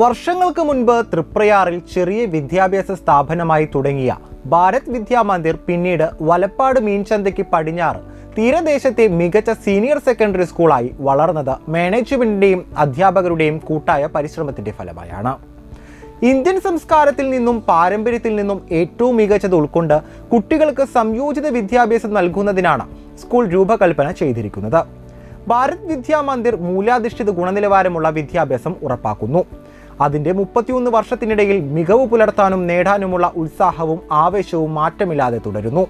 വർഷങ്ങൾക്ക് മുൻപ് തൃപ്രയാറിൽ ചെറിയ വിദ്യാഭ്യാസ സ്ഥാപനമായി തുടങ്ങിയ ഭാരത് വിദ്യാമന്ദിർ പിന്നീട് വലപ്പാട് മീൻചന്തയ്ക്ക് പടിഞ്ഞാറ് തീരദേശത്തെ മികച്ച സീനിയർ സെക്കൻഡറി സ്കൂളായി വളർന്നത് മാനേജ്മെന്റിന്റെയും അധ്യാപകരുടെയും കൂട്ടായ പരിശ്രമത്തിന്റെ ഫലമായാണ്. ഇന്ത്യൻ സംസ്കാരത്തിൽ നിന്നും പാരമ്പര്യത്തിൽ നിന്നും ഏറ്റവും മികച്ചത് ഉൾക്കൊണ്ട് കുട്ടികൾക്ക് സംയോജിത വിദ്യാഭ്യാസം നൽകുന്നതിനാണ് സ്കൂൾ രൂപകൽപ്പന ചെയ്തിരിക്കുന്നത്. ഭാരത് വിദ്യാമന്ദിർ മൂലാധിഷ്ഠിത ഗുണനിലവാരമുള്ള വിദ്യാഭ്യാസം ഉറപ്പാക്കുന്നു. അതിന്റെ മുപ്പത്തിയൊന്ന് വർഷത്തിനിടയിൽ മികവ് പുലർത്താനും നേടാനുമുള്ള ഉത്സാഹവും ആവേശവും മാറ്റമില്ലാതെ തുടരുന്നു.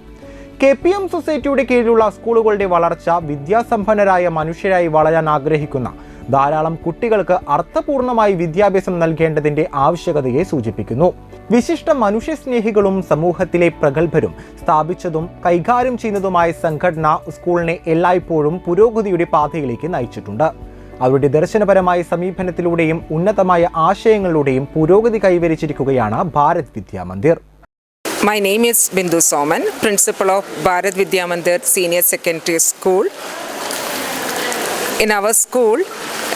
കെ പി എം സൊസൈറ്റിയുടെ കീഴിലുള്ള സ്കൂളുകളുടെ വളർച്ച വിദ്യാസമ്പന്നരായ മനുഷ്യരായി വളരാൻ ആഗ്രഹിക്കുന്ന ധാരാളം കുട്ടികൾക്ക് അർത്ഥപൂർണമായി വിദ്യാഭ്യാസം നൽകേണ്ടതിന്റെ ആവശ്യകതയെ സൂചിപ്പിക്കുന്നു. വിശിഷ്ട മനുഷ്യസ്നേഹികളും സമൂഹത്തിലെ പ്രഗത്ഭരും സ്ഥാപിച്ചതും കൈകാര്യം ചെയ്യുന്നതുമായ സംഘടന സ്കൂളിനെ എല്ലായ്പ്പോഴും പുരോഗതിയുടെ പാതയിലേക്ക് നയിച്ചിട്ടുണ്ട്. അവരുടെ ദർശനപരമായ സമീപനത്തിലൂടെയും ഉന്നതമായ ആശയങ്ങളിലൂടെയും പുരോഗതി കൈവരിച്ചിരിക്കുകയാണ് Bharat Vidyamandir My name is Bindu Soman, principal of Bharat secondary Senior Secondary School. In our school,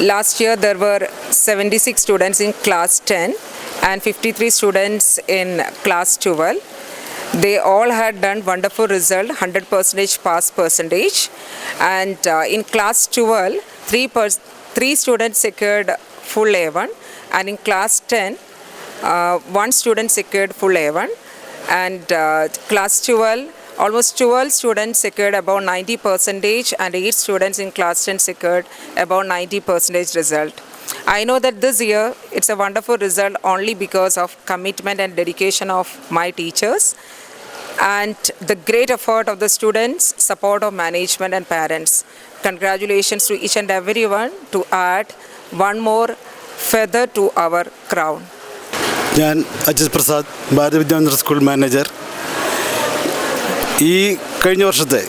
last year there were 76 students in class 10 and 53 students in class 12. They all had done wonderful result, 100 percentage pass percentage. And uh, in class 12, three, pers- three students secured full A1 and in class 10, uh, one student secured full A1 and uh, class 12 almost 12 students secured about 90 percentage and 8 students in class 10 secured about 90 percentage result. I know that this year it's a wonderful result only because of commitment and dedication of my teachers and the great effort of the students support of management and parents congratulations to each and everyone to add one more feather to our crown. ഞാൻ Ajith Prasad Bharathi Vidyamandir school manager. ഈ കഴിഞ്ഞ വർഷത്തെ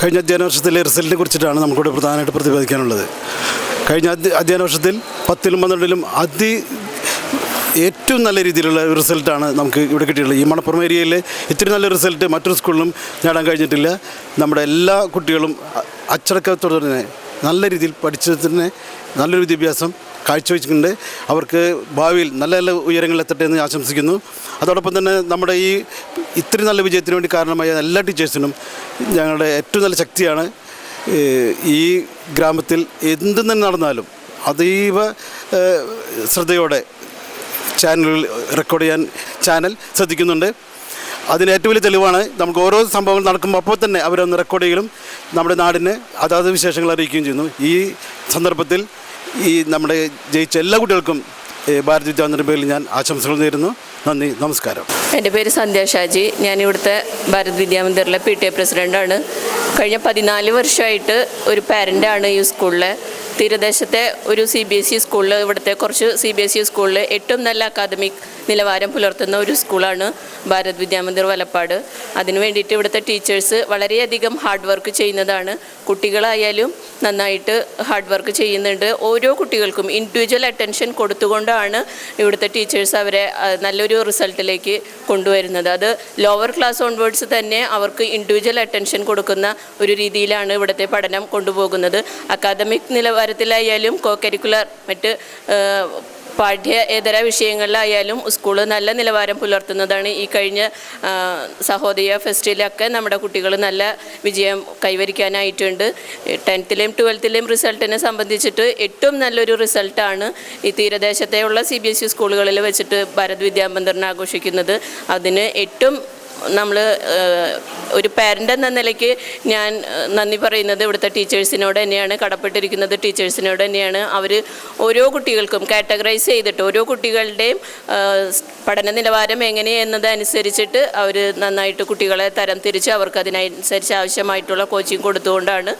കഴിഞ്ഞ അധ്യയന വർഷത്തിലെ റിസൾട്ടിനെ കുറിച്ചിട്ടാണ് നമുക്കിവിടെ പ്രധാനമായിട്ട് പ്രതിപാദിക്കാനുള്ളത്. കഴിഞ്ഞ അധ്യയന വർഷത്തിൽ പത്തിലും പന്ത്രണ്ടിലും അതി ഏറ്റവും നല്ല രീതിയിലുള്ള റിസൾട്ടാണ് നമുക്ക് ഇവിടെ കിട്ടിയിട്ടുള്ളത്. ഈ മണപ്പുറം ഏരിയയിൽ ഇത്തിരി നല്ല റിസൾട്ട് മറ്റൊരു സ്കൂളിലും നേടാൻ കഴിഞ്ഞിട്ടില്ല. നമ്മുടെ എല്ലാ കുട്ടികളും അച്ചടക്കത്തോടെ തന്നെ നല്ല രീതിയിൽ പഠിച്ചതിന് നല്ലൊരു വിദ്യാഭ്യാസം കാഴ്ചവെച്ചിട്ടുണ്ട്. അവർക്ക് ഭാവിയിൽ നല്ല നല്ല ഉയരങ്ങളിലെത്തട്ടെ എന്ന് ആശംസിക്കുന്നു. അതോടൊപ്പം തന്നെ നമ്മുടെ ഈ ഇത്രയും നല്ല വിജയത്തിന് വേണ്ടി കാരണമായ എല്ലാ ടീച്ചേഴ്സിനും ഞങ്ങളുടെ ഏറ്റവും നല്ല ശക്തിയാണ്. ഈ ഗ്രാമത്തിൽ എന്തും തന്നെ നടന്നാലും അതീവ ശ്രദ്ധയോടെ ചാനലുകൾ റെക്കോർഡ് ചെയ്യാൻ ചാനൽ ശ്രദ്ധിക്കുന്നുണ്ട്. അതിന് ഏറ്റവും വലിയ തെളിവാണ് നമുക്ക് ഓരോ സംഭവങ്ങൾ നടക്കുമ്പോൾ അപ്പോൾ തന്നെ അവരൊന്ന് റെക്കോർഡ് ചെയ്യലും നമ്മുടെ നാടിന് അതാത് വിശേഷങ്ങൾ അറിയിക്കുകയും ചെയ്യുന്നു. ഈ സന്ദർഭത്തിൽ ഈ നമ്മുടെ ജയിച്ച എല്ലാ കുട്ടികൾക്കും ഭാരത് വിദ്യാമന്ദിരം പേരിൽ ഞാൻ ആശംസകൾ നേരുന്നു. നന്ദി നമസ്കാരം. എന്റെ പേര് സന്ധ്യ ഷാജി. ഞാൻ ഇവിടുത്തെ ഭാരത് വിദ്യാമന്ദിറിലെ പി ടി എ പ്രസിഡന്റാണ് കഴിഞ്ഞ പതിനാല് വർഷമായിട്ട് ഒരു പാരന്റാണ് ഈ സ്കൂളിലെ തീരദേശത്തെ ഒരു സി ബി എസ് ഇ സ്കൂളിൽ ഇവിടുത്തെ കുറച്ച് സി ബി എസ് ഇ സ്കൂളിൽ ഏറ്റവും നല്ല അക്കാദമിക് നിലവാരം പുലർത്തുന്ന ഒരു സ്കൂളാണ് ഭാരത് വിദ്യാമന്ദിർ വലപ്പാട്. അതിനു വേണ്ടിയിട്ട് ഇവിടുത്തെ ടീച്ചേഴ്സ് വളരെയധികം ഹാർഡ് വർക്ക് ചെയ്യുന്നതാണ്. കുട്ടികളായാലും നന്നായിട്ട് ഹാർഡ് വർക്ക് ചെയ്യുന്നുണ്ട്. ഓരോ കുട്ടികൾക്കും ഇൻഡിവിജ്വൽ അറ്റൻഷൻ കൊടുത്തുകൊണ്ടാണ് ഇവിടുത്തെ ടീച്ചേഴ്സ് അവരെ നല്ലൊരു റിസൾട്ടിലേക്ക് കൊണ്ടുവരുന്നത്. അത് ലോവർ ക്ലാസ് ഓൺവേർഡ്സ് തന്നെ അവർക്ക് ഇൻഡിവിജ്വൽ അറ്റൻഷൻ കൊടുക്കുന്ന ഒരു രീതിയിലാണ് ഇവിടുത്തെ പഠനം കൊണ്ടുപോകുന്നത്. അക്കാദമിക് നിലവാരത്തിലായാലും കോ കരിക്കുലർ മറ്റ് പാഠ്യേതര വിഷയങ്ങളിലായാലും സ്കൂൾ നല്ല നിലവാരം പുലർത്തുന്നതാണ്. ഈ കഴിഞ്ഞ സഹോദയ ഫെസ്റ്റിലൊക്കെ നമ്മുടെ കുട്ടികൾ നല്ല വിജയം കൈവരിക്കാനായിട്ടുണ്ട്. ടെൻത്തിലെയും ട്വൽത്തിലെയും റിസൾട്ടിനെ സംബന്ധിച്ചിട്ട് ഏറ്റവും നല്ലൊരു റിസൾട്ടാണ് ഈ തീരദേശത്തെയുള്ള സി ബി എസ് ഇ സ്കൂളുകളിൽ വെച്ചിട്ട് ഭാരത് വിദ്യാമന്ദിറിനെ ആഘോഷിക്കുന്നത്. അതിന് ഏറ്റവും നമ്മൾ ഒരു പാരന്റ് എന്ന നിലയ്ക്ക് ഞാൻ നന്ദി പറയുന്നത് ഇവിടുത്തെ ടീച്ചേഴ്സിനോട് തന്നെയാണ് കടപ്പെട്ടിരിക്കുന്നത് ടീച്ചേഴ്സിനോട് തന്നെയാണ്. അവർ ഓരോ കുട്ടികൾക്കും കാറ്റഗറൈസ് ചെയ്തിട്ട് ഓരോ കുട്ടികളുടെയും പഠന നിലവാരം എങ്ങനെ എന്നതനുസരിച്ചിട്ട് അവർ നന്നായിട്ട് കുട്ടികളെ തരം തിരിച്ച് അവർക്ക് അതിനനുസരിച്ച് ആവശ്യമായിട്ടുള്ള കോച്ചിങ് കൊടുത്തുകൊണ്ടാണ്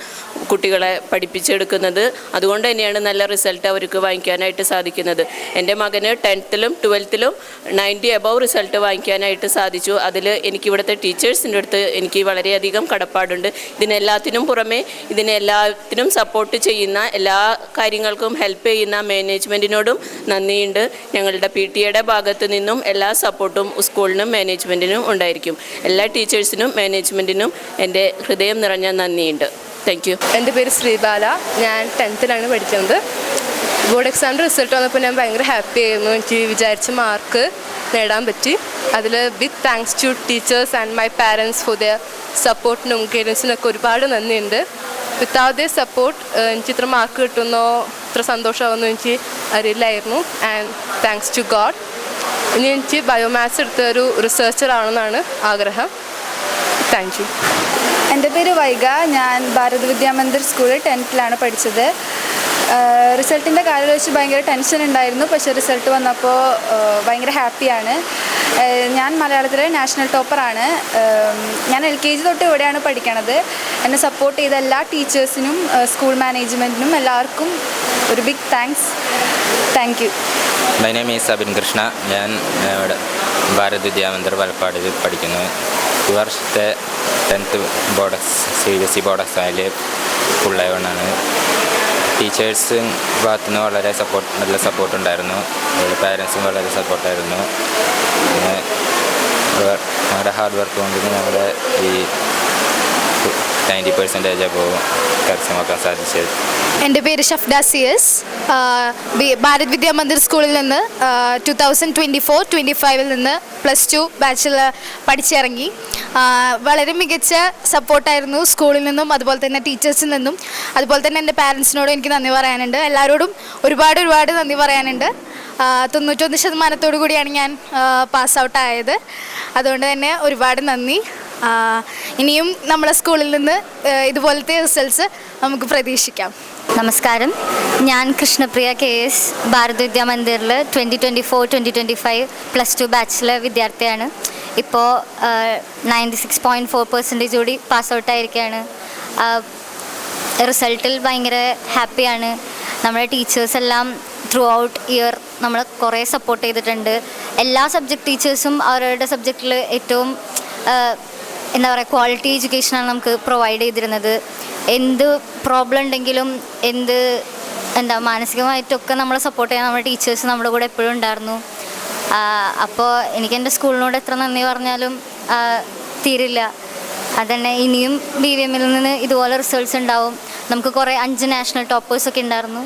കുട്ടികളെ പഠിപ്പിച്ചെടുക്കുന്നത്. അതുകൊണ്ട് തന്നെയാണ് നല്ല റിസൾട്ട് അവർക്ക് വാങ്ങിക്കാനായിട്ട് സാധിക്കുന്നത്. എന്റെ മകന് ടെൻത്തിലും ട്വൽത്തിലും നയന്റി എബവ് റിസൾട്ട് വാങ്ങിക്കാനായിട്ട് സാധിച്ചു. അതിൽ എനിക്ക് ഇവിടുത്തെ ടീച്ചേഴ്സിന്റെ അടുത്ത് എനിക്ക് വളരെയധികം കടപ്പാടുണ്ട്. ഇതിനെല്ലാത്തിനും പുറമെ ഇതിനെല്ലാത്തിനും സപ്പോർട്ട് ചെയ്യുന്ന എല്ലാ കാര്യങ്ങൾക്കും ഹെൽപ്പ് ചെയ്യുന്ന മാനേജ്മെന്റിനോടും നന്ദിയുണ്ട്. ഞങ്ങളുടെ പി ടി എയുടെ ഭാഗത്തു നിന്നും എല്ലാ സപ്പോർട്ടും സ്കൂളിനും മാനേജ്മെന്റിനും ഉണ്ടായിരിക്കും. എല്ലാ ടീച്ചേഴ്സിനും മാനേജ്മെന്റിനും എന്റെ ഹൃദയം നിറഞ്ഞ നന്ദിയുണ്ട്. താങ്ക് യു എന്റെ പേര് ശ്രീബാല. ഞാൻ ടെൻത്തിലാണ് പഠിക്കുന്നത് ബോർഡ് എക്സാമിന്റെ റിസൾട്ട് വന്നപ്പോൾ ഞാൻ ഭയങ്കര ഹാപ്പി ആയിരുന്നു. എനിക്ക് വിചാരിച്ച മാർക്ക് നേടാൻ പറ്റി. അതിൽ with thanks to teachers and my parents for their സപ്പോർട്ടിനും ഗൈഡൻസിനൊക്കെ ഒരുപാട് നന്ദിയുണ്ട്. വിത്തൗട്ട് ദ സപ്പോർട്ട് എനിക്ക് ഇത്ര മാർക്ക് കിട്ടുന്നോ ഇത്ര സന്തോഷമാകുന്നോ എനിക്ക് അറിയില്ലായിരുന്നു. ആൻഡ് താങ്ക്സ് ടു ഗോഡ് ഇനി എനിക്ക് ബയോമാത്സ് എടുത്ത ഒരു റിസർച്ചർ ആണെന്നാണ് ആഗ്രഹം. താങ്ക് യു എന്റെ പേര് വൈഗ. ഞാൻ ഭാരത് വിദ്യാമന്ദിർ സ്കൂളിൽ ടെൻത്തിലാണ് പഠിച്ചത്. റിസൾട്ടിന്റെ കാര്യം വെച്ച് ഭയങ്കര ടെൻഷൻ ഉണ്ടായിരുന്നു. പക്ഷേ റിസൾട്ട് വന്നപ്പോൾ ഭയങ്കര ഹാപ്പിയാണ്. ഞാൻ മലയാളത്തിലെ നാഷണൽ ടോപ്പറാണ്. ഞാൻ എൽ കെ ജി തൊട്ട് ഇവിടെയാണ് പഠിക്കണത്. എന്നെ സപ്പോർട്ട് ചെയ്ത എല്ലാ ടീച്ചേഴ്സിനും സ്കൂൾ മാനേജ്മെന്റിനും എല്ലാവർക്കും ഒരു big thanks thank you my name is Abin Krishna ഞാൻ ഇവിടെ ഭാരത് വിദ്യാമന്ദിർ വലപ്പാടിൽ പഠിക്കുന്നു. ഈ വർഷത്തെ tenth board C B S E board എക്സാമിൽ ഫുള്ളായതുകൊണ്ടാണ് ടീച്ചേഴ്സും ഭാഗത്തുനിന്ന് വളരെ സപ്പോർട്ട് നല്ല സപ്പോർട്ട് ഉണ്ടായിരുന്നു. അതുപോലെ പാരൻസും വളരെ സപ്പോർട്ടായിരുന്നു പിന്നെ ഞങ്ങളുടെ ഹാർഡ് വർക്ക് കൊണ്ട് ഞങ്ങളുടെ ഈ നയന്റി പെർസെന്റേജ് അപ്പോൾ കരസ്ഥമാക്കാൻ സാധിച്ചത് എന്റെ പേര് ഷഫ്ഡ സിയസ്. ഭാരത് വിദ്യാമന്ദിർ സ്കൂളിൽ നിന്ന് two thousand twenty four twenty ഫൈവിൽ നിന്ന് പ്ലസ് ടു ബാച്ചിലർ പഠിച്ചിറങ്ങി. വളരെ മികച്ച സപ്പോർട്ടായിരുന്നു സ്കൂളിൽ നിന്നും അതുപോലെ തന്നെ ടീച്ചേഴ്സിൽ നിന്നും. അതുപോലെ തന്നെ എന്റെ പാരൻസിനോടും എനിക്ക് നന്ദി പറയാനുണ്ട്. എല്ലാവരോടും ഒരുപാട് ഒരുപാട് നന്ദി പറയാനുണ്ട്. തൊണ്ണൂറ്റൊന്ന് ശതമാനത്തോടു കൂടിയാണ് ഞാൻ പാസ് ഔട്ട് ആയത്. അതുകൊണ്ട് തന്നെ ഒരുപാട് നന്ദി. ഇനിയും നമ്മുടെ സ്കൂളിൽ നിന്ന് ഇതുപോലത്തെ റിസൾട്ട്സ് നമുക്ക് പ്രതീക്ഷിക്കാം. നമസ്കാരം. ഞാൻ Krishnapriya K S Bharat വിദ്യാമന്ദിറിൽ twenty twenty four twenty twenty five plus two ബാച്ചിലെ വിദ്യാർത്ഥിയാണ് ഇപ്പോൾ ninety six point four percentage കൂടി പാസ് ഔട്ടായിരിക്കുകയാണ് റിസൾട്ടിൽ ഭയങ്കര ഹാപ്പിയാണ് നമ്മുടെ ടീച്ചേഴ്സ് എല്ലാം ത്രൂ ഔട്ട് ഇയർ നമ്മളെ കുറേ സപ്പോർട്ട് ചെയ്തിട്ടുണ്ട്. എല്ലാ സബ്ജക്ട് ടീച്ചേഴ്സും അവരുടെ സബ്ജക്റ്റിൽ ഏറ്റവും എന്താ പറയുക ക്വാളിറ്റി എഡ്യൂക്കേഷനാണ് നമുക്ക് പ്രൊവൈഡ് ചെയ്തിരുന്നത്. എന്ത് പ്രോബ്ലം ഉണ്ടെങ്കിലും എന്ത് എന്താ മാനസികമായിട്ടൊക്കെ നമ്മളെ സപ്പോർട്ട് ചെയ്യാൻ നമ്മുടെ ടീച്ചേഴ്സ് നമ്മുടെ കൂടെ എപ്പോഴും ഉണ്ടായിരുന്നു. അപ്പോൾ എനിക്ക് എന്റെ സ്കൂളിനോട് എത്ര നന്ദി പറഞ്ഞാലും തീരില്ല. അതന്നെ ഇനിയും ബി വി എമ്മിൽ നിന്ന് ഇതുപോലെ റിസൾട്ട്സ് ഉണ്ടാവും. നമുക്ക് കുറേ അഞ്ച് നാഷണൽ ടോപ്പേഴ്സൊക്കെ ഉണ്ടായിരുന്നു.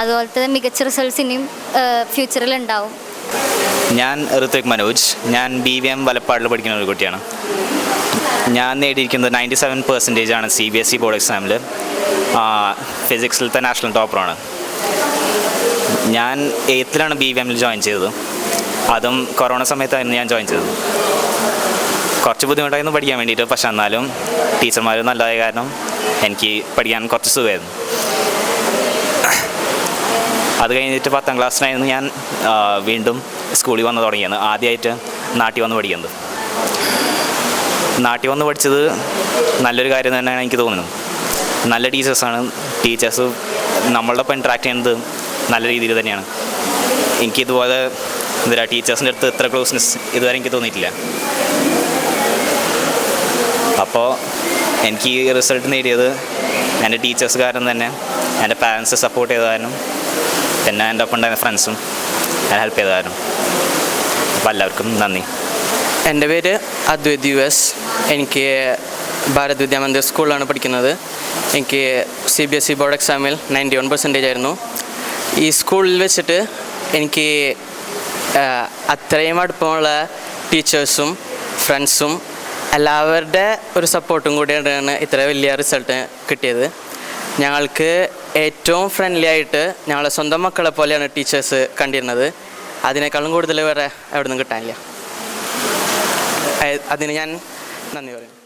അതുപോലത്തെ മികച്ച റിസൾട്ട്സ് ഇനിയും ഫ്യൂച്ചറിൽ ഉണ്ടാവും. ഞാൻ ഋത്വിക് മനോജ്. ഞാൻ ബി വി എം വലപ്പാടിൽ പഠിക്കുന്ന ഒരു കുട്ടിയാണ്. ഞാൻ നേടിയിരിക്കുന്നത് നയന്റി സെവൻ പെർസെന്റേജ് ആണ് C B S E board എക്സാമിൽ ഫിസിക്സിലത്തെ നാഷണൽ ടോപ്പറാണ് ഞാൻ എയ്ത്തിലാണ് ബി വി എമ്മിൽ ജോയിൻ ചെയ്തത്. അതും കൊറോണ സമയത്തായിരുന്നു ഞാൻ ജോയിൻ ചെയ്തത്. കുറച്ച് ബുദ്ധിമുട്ടായിരുന്നു പഠിക്കാൻ വേണ്ടിയിട്ട് പക്ഷെ എന്നാലും ടീച്ചർമാർ നല്ലതായ കാരണം എനിക്ക് പഠിക്കാൻ കുറച്ച് സുഖമായിരുന്നു. അത് കഴിഞ്ഞിട്ട് പത്താം ക്ലാസ്സിനായിരുന്നു ഞാൻ വീണ്ടും സ്കൂളിൽ വന്ന് തുടങ്ങിയത്. ആദ്യമായിട്ട് നാട്ടിൽ വന്ന് പഠിക്കുന്നത്. നാട്ടിൽ വന്ന് പഠിച്ചത് നല്ലൊരു കാര്യം തന്നെയാണ് എനിക്ക് തോന്നുന്നത്. നല്ല ടീച്ചേഴ്സാണ്. ടീച്ചേഴ്സ് നമ്മളുടെ ഒപ്പം ഇൻട്രാക്ട് ചെയ്യുന്നത് നല്ല രീതിയിൽ തന്നെയാണ്. എനിക്കിതുപോലെ എന്താ ടീച്ചേഴ്സിന്റെ അടുത്ത് ഇത്ര ക്ലോസ്നെസ് ഇതുവരെ എനിക്ക് തോന്നിയിട്ടില്ല. അപ്പോൾ എനിക്ക് ഈ റിസൾട്ട് നേടിയത് എന്റെ ടീച്ചേഴ്സ് കാരണം തന്നെ എന്റെ പാരൻസ് സപ്പോർട്ട് ചെയ്ത കാരണം പിന്നെ എന്റെ ഒപ്പം ഉണ്ടായിരുന്ന ഫ്രണ്ട്സും എന്നെ ഹെൽപ്പ് ചെയ്ത കാരണം അപ്പോൾ എല്ലാവർക്കും നന്ദി. എന്റെ പേര് അദ്വൈത് യു എസ്. എനിക്ക് ഭാരത് വിദ്യാമന്ദിർ സ്കൂളിലാണ് പഠിക്കുന്നത്. എനിക്ക് C B S E board എക്സാമിൽ നയന്റി വൺ പെർസെന്റേജ് ആയിരുന്നു. ഈ സ്കൂളിൽ വെച്ചിട്ട് എനിക്ക് അത്രയും അടുപ്പമുള്ള ടീച്ചേഴ്സും ഫ്രണ്ട്സും എല്ലാവരുടെ ഒരു സപ്പോർട്ടും കൂടിയാണ് ഇത്ര വലിയ റിസൾട്ട് കിട്ടിയത്. ഞങ്ങൾക്ക് ഏറ്റവും ഫ്രണ്ട്ലി ആയിട്ട് ഞങ്ങളെ സ്വന്തം മക്കളെ പോലെയാണ് ടീച്ചേഴ്സ് കണ്ടിരുന്നത്. അതിനേക്കാളും കൂടുതൽ വേറെ എവിടെ നിന്നും കിട്ടാനില്ല. അതിന് ഞാൻ നന്ദി പറയുന്നു.